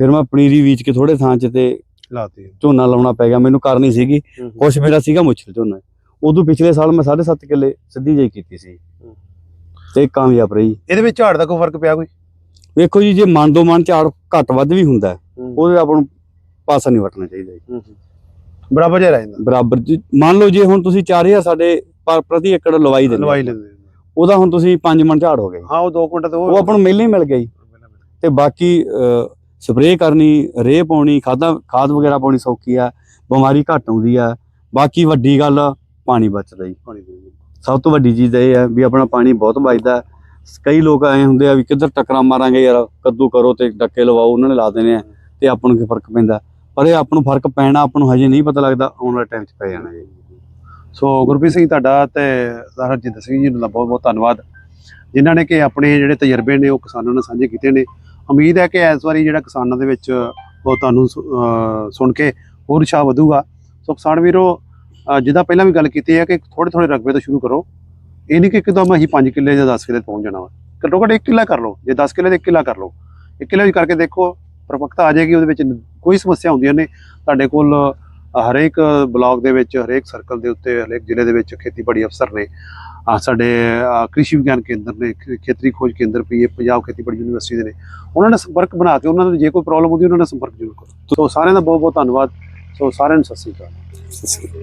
ਫਿਰ ਮੈਂ ਪਨੀਰੀ ਬੀਜ ਕੇ ਥੋੜੇ ਥਾਂ 'ਚ ਤੇ ਲਾਤੀ ਝੋਨਾ ਲਾਉਣਾ ਪੈ ਗਿਆ। ਮੈਨੂੰ ਕਰਨੀ ਸੀਗੀ। ਕੁਛ ਮੇਰਾ ਸੀਗਾ ਮੁਸ਼ਕਿਲ ਝੋਨਾ। ਉਦੋਂ ਪਿਛਲੇ ਸਾਲ ਮੈਂ 7.5 ਕਿੱਲੇ ਸਿੱਧੀ ਜਾਈ ਕੀਤੀ ਸੀ। ਤੇ ਕਾਮਯਾਬ ਰਹੀ। ਇਹਦੇ ਵਿੱਚ ਝਾੜ ਦਾ ਕੋਈ ਫ਼ਰਕ ਪਿਆ ਕੋਈ? ਵੇਖੋ ਜੀ ਜੇ ਮਨ ਦੋ ਮਨ ਝਾੜ ਘੱਟ ਵੱਧ ਵੀ ਹੁੰਦਾ ਉਹਦੇ ਆਪਾਂ ਨੂੰ ਪਾਸਾ ਨਹੀਂ ਵਟਣਾ ਚਾਹੀਦਾ ਜੀ। ਬਰਾਬਰ ਜਿਹਾ ਰਹਿੰਦਾ ਬਰਾਬਰ ਜੀ। ਮੰਨ ਲਓ ਜੇ ਹੁਣ ਤੁਸੀਂ 4000 ਸਾਡੇ ਪਰ ਪ੍ਰਤੀ ਏਕੜ ਲਵਾਈ ਦੇ ਲਵਾਈ ਲੈਂਦੇ ਉਹਦਾ ਹੁਣ ਤੁਸੀਂ 5 ਮਣ ਝਾੜ ਹੋ ਜੀ। ਹਾਂ ਉਹ 2 ਕੁਇੰਟਲ ਤੇ ਉਹ ਆਪਾਂ ਨੂੰ ਮਿਲ ਹੀ ਮਿਲ ਜੀ। ਤੇ ਬਾਕੀ ਸਪਰੇਅ ਕਰਨੀ ਰੇ ਪਾਉਣੀ ਖਾਦਾਂ ਖਾਦ ਵਗੈਰਾ ਪਾਉਣੀ ਸੌਖੀ ਆ ਬਿਮਾਰੀ ਘੱਟ ਆਉਂਦੀ ਆ। ਬਾਕੀ ਵੱਡੀ ਗੱਲ ਪਾਣੀ ਬਚਦਾ ਜੀ। ਪਾਣੀ ਸਭ ਤੋਂ ਵੱਡੀ ਚੀਜ਼ ਇਹ ਹੈ ਵੀ ਆਪਣਾ ਪਾਣੀ ਬਹੁਤ ਬਚਦਾ ਕਈ ਲੋਕ ਐ ਹੁੰਦੇ ਆ ਵੀ ਕਿੱਧਰ ਟੱਕਰਾਂ ਮਾਰਾਂਗੇ ਯਾਰ, ਕੱਦੂ ਕਰੋ ਤੇ ਡੱਕੇ ਲਵਾਓ, ਉਹਨਾਂ ਨੇ ਲਾ ਦੇਣੇ ਆ ਤੇ ਆਪਾਂ ਨੂੰ ਕੀ ਫ਼ਰਕ ਪੈਂਦਾ? ਪਰ ਇਹ ਆਪਾਂ ਨੂੰ ਫ਼ਰਕ ਪੈਣਾ, ਆਪਾਂ ਨੂੰ ਹਜੇ ਨਹੀਂ ਪਤਾ ਲੱਗਦਾ, ਆਉਣ ਵਾਲੇ ਟਾਈਮ 'ਚ ਪੈ ਜਾਣਾ ਜੀ। ਸੋ ਗੁਰਪ੍ਰੀਤ ਸਿੰਘ ਤੁਹਾਡਾ ਤੇ ਹਰਜਿੰਦਰ ਸਿੰਘ ਜੀ ਦਾ ਬਹੁਤ ਬਹੁਤ ਧੰਨਵਾਦ। ਜਿਨ੍ਹਾਂ ਨੇ ਕਿ ਆਪਣੇ ਜਿਹੜੇ ਤਜਰਬੇ ਨੇ, ਉਹ ਕਿਸਾਨਾਂ ਨਾਲ ਸਾਂਝੇ ਕੀਤੇ ਨੇ। ਉਮੀਦ ਹੈ ਕਿ ਇਸ ਵਾਰੀ ਜਿਹੜਾ ਕਿਸਾਨਾਂ ਦੇ ਵਿੱਚ, ਉਹ ਤੁਹਾਨੂੰ ਸੁਣ ਕੇ ਹੋਰ ਉਤਸ਼ਾਹ ਵਧੂਗਾ। ਸੋ ਕਿਸਾਨ ਵੀਰੋ ਜਿੱਦਾਂ ਪਹਿਲਾਂ ਵੀ ਗੱਲ ਕੀਤੀ ਹੈ ਕਿ ਥੋੜੇ ਥੋੜੇ ਰਕਬੇ ਤੋਂ ਸ਼ੁਰੂ ਕਰੋ। ਇਹ ਨਹੀਂ ਕਿ ਇੱਕਦਮ ਅਸੀਂ 5 ਕਿੱਲੇ ਜਾਂ 10 ਕਿੱਲੇ ਤੇ ਪਹੁੰਚ ਜਾਣਾ ਵਾ। ਘੱਟੋ ਘੱਟ 1 ਕਿੱਲਾ ਕਰ ਲਓ, ਜੇ 10 ਕਿੱਲੇ ਤੇ 1 ਕਿੱਲਾ ਕਰ ਲਓ। 1 ਕਿੱਲੇ ਵੀ ਕਰਕੇ ਦੇਖੋ, ਪਰਪਕਤਾ ਆ ਜਾਏਗੀ, ਉਹਦੇ ਵਿੱਚ ਕੋਈ ਸਮੱਸਿਆ ਹੁੰਦੀਆਂ ਨੇ। ਤੁਹਾਡੇ ਕੋਲ ਹਰੇਕ ਬਲਾਕ ਦੇ ਵਿੱਚ, ਹਰੇਕ ਸਰਕਲ ਦੇ ਉੱਤੇ, ਹਰੇਕ ਜ਼ਿਲ੍ਹੇ ਦੇ ਵਿੱਚ ਖੇਤੀਬਾੜੀ ਅਫਸਰ ਨੇ। ਸਾਡੇ ਕ੍ਰਿਸ਼ੀ ਵਿਗਿਆਨ ਕੇਂਦਰ ਨੇ ਖੇਤਰੀ ਖੋਜ ਕੇਂਦਰ ਵੀ ਪੰਜਾਬ ਖੇਤੀਬਾੜੀ ਯੂਨੀਵਰਸਿਟੀ ਦੇ ਨੇ। ਉਹਨਾਂ ਨਾਲ ਸੰਪਰਕ ਬਣਾ ਕੇ ਉਹਨਾਂ ਨੂੰ ਜੇ ਕੋਈ ਪ੍ਰੋਬਲਮ ਹੁੰਦੀ ਉਹਨਾਂ ਨਾਲ ਸੰਪਰਕ ਜ਼ਰੂਰ ਕਰੋ। ਸੋ ਸਾਰਿਆਂ ਦਾ ਬਹੁਤ ਬਹੁਤ ਧੰਨਵਾਦ। ਸੋ ਸਾਰਿਆਂ ਨੂੰ ਸਤਿ ਸ੍ਰੀ ਅਕਾਲ।